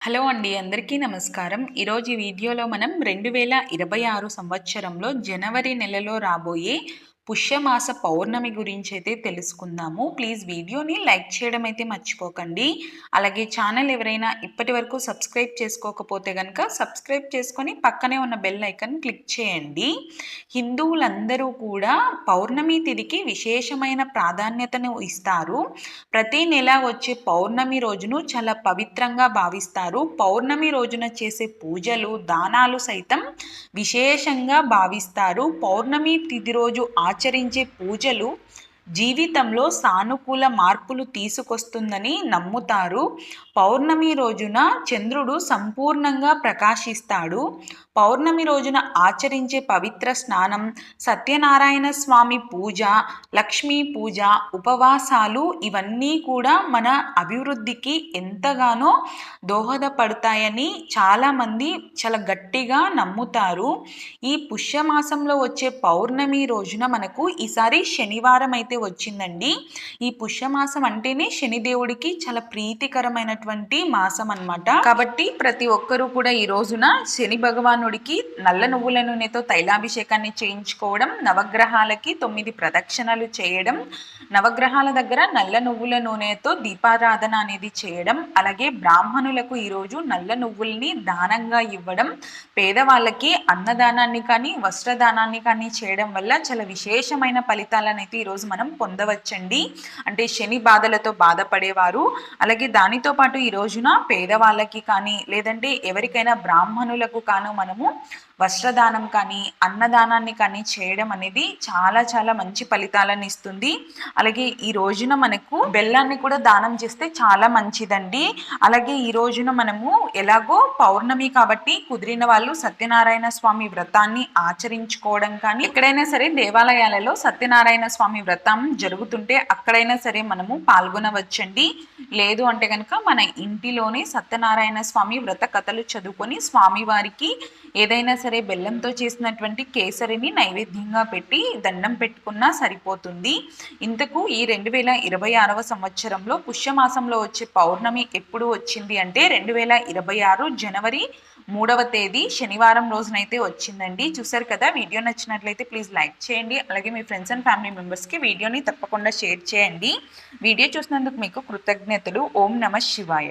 Hello అండి అందరికీ నమస్కారం. ఈరోజు వీడియోలో మనం రెండు వేల ఇరవై ఆరు సంవత్సరంలో జనవరి నెలలో రాబోయే పుష్యమాస పౌర్ణమి గురించి అయితే తెలుసుకుందాము. ప్లీజ్ వీడియోని లైక్ చేయడం అయితే మర్చిపోకండి. అలాగే ఛానల్ ఎవరైనా ఇప్పటి వరకు సబ్స్క్రైబ్ చేసుకోకపోతే కనుక సబ్స్క్రైబ్ చేసుకొని పక్కనే ఉన్న బెల్ ఐకన్ క్లిక్ చేయండి. హిందువులందరూ కూడా పౌర్ణమి తిథికి విశేషమైన ప్రాధాన్యతను ఇస్తారు. ప్రతి నెల వచ్చే పౌర్ణమి రోజును చాలా పవిత్రంగా భావిస్తారు. పౌర్ణమి రోజున చేసే పూజలు దానాలు సైతం విశేషంగా భావిస్తారు. పౌర్ణమి తిథి రోజు ఆచరించే పూజలు జీవితంలో సానుకూల మార్పులు తీసుకొస్తుందని నమ్ముతారు. పౌర్ణమి రోజున చంద్రుడు సంపూర్ణంగా ప్రకాశిస్తాడు. పౌర్ణమి రోజున ఆచరించే పవిత్ర స్నానం సత్యనారాయణ స్వామి పూజ లక్ష్మీ పూజ ఉపవాసాలు ఇవన్నీ కూడా మన అభివృద్ధికి ఎంతగానో దోహదపడతాయని చాలామంది చాలా గట్టిగా నమ్ముతారు. ఈ పుష్యమాసంలో వచ్చే పౌర్ణమి రోజున మనకు ఈసారి శనివారం అయితే వచ్చిందండి. ఈ పుష్యమాసం అంటేనే శనిదేవుడికి చాలా ప్రీతికరమైనటువంటి మాసం అనమాట కాబట్టి ప్రతి ఒక్కరూ కూడా ఈ రోజున శని భగవానుడికి నల్ల నువ్వుల నూనెతో తైలాభిషేకాన్ని చేయించుకోవడం నవగ్రహాలకి తొమ్మిది ప్రదక్షిణలు చేయడం నవగ్రహాల దగ్గర నల్ల నువ్వుల నూనెతో దీపారాధన అనేది చేయడం అలాగే బ్రాహ్మణులకు ఈరోజు నల్ల నువ్వుల్ని దానంగా ఇవ్వడం పేదవాళ్ళకి అన్నదానాన్ని కానీ వస్త్రదానాన్ని కానీ చేయడం వల్ల చాలా విశేషమైన ఫలితాలను అయితే ఈరోజు మనం పొందవచ్చండి. అంటే శని బాధలతో బాధపడేవారు. అలాగే దానితో పాటు ఈ రోజున పేదవాళ్ళకి కానీ లేదంటే ఎవరికైనా బ్రాహ్మణులకు కాను మనము వస్త్రదానం కానీ అన్నదానాన్ని కానీ చేయడం అనేది చాలా చాలా మంచి ఫలితాలను ఇస్తుంది. అలాగే ఈ రోజున మనకు బెల్లాన్ని కూడా దానం చేస్తే చాలా మంచిదండి. అలాగే ఈ రోజున మనము ఎలాగో పౌర్ణమి కాబట్టి కుదిరిన వాళ్ళు సత్యనారాయణ స్వామి వ్రతాన్ని ఆచరించుకోవడం కానీ ఎక్కడైనా సరే దేవాలయాలలో సత్యనారాయణ స్వామి వ్రతం జరుగుతుంటే అక్కడైనా సరే మనము పాల్గొనవచ్చండి. లేదు అంటే కనుక మన ఇంటిలోనే సత్యనారాయణ స్వామి వ్రత కథలు చదువుకొని స్వామివారికి ఏదైనా సరే బెల్లంతో చేసినటువంటి కేసరిని నైవేద్యంగా పెట్టి దండం పెట్టుకున్నా సరిపోతుంది. ఇంతకు ఈ రెండు వేల ఇరవై ఆరవ సంవత్సరంలో పుష్యమాసంలో వచ్చే పౌర్ణమి ఎప్పుడు వచ్చింది అంటే రెండు వేల ఇరవై ఆరు జనవరి మూడవ తేదీ శనివారం రోజునైతే వచ్చిందండి. చూసారు కదా వీడియో నచ్చినట్లయితే ప్లీజ్ లైక్ చేయండి. అలాగే మీ ఫ్రెండ్స్ అండ్ ఫ్యామిలీ మెంబర్స్కి వీడియో వీడియోని తప్పకుండా షేర్ చేయండి. వీడియో చూసినందుకు మీకు కృతజ్ఞతలు. ఓం నమ శివాయ.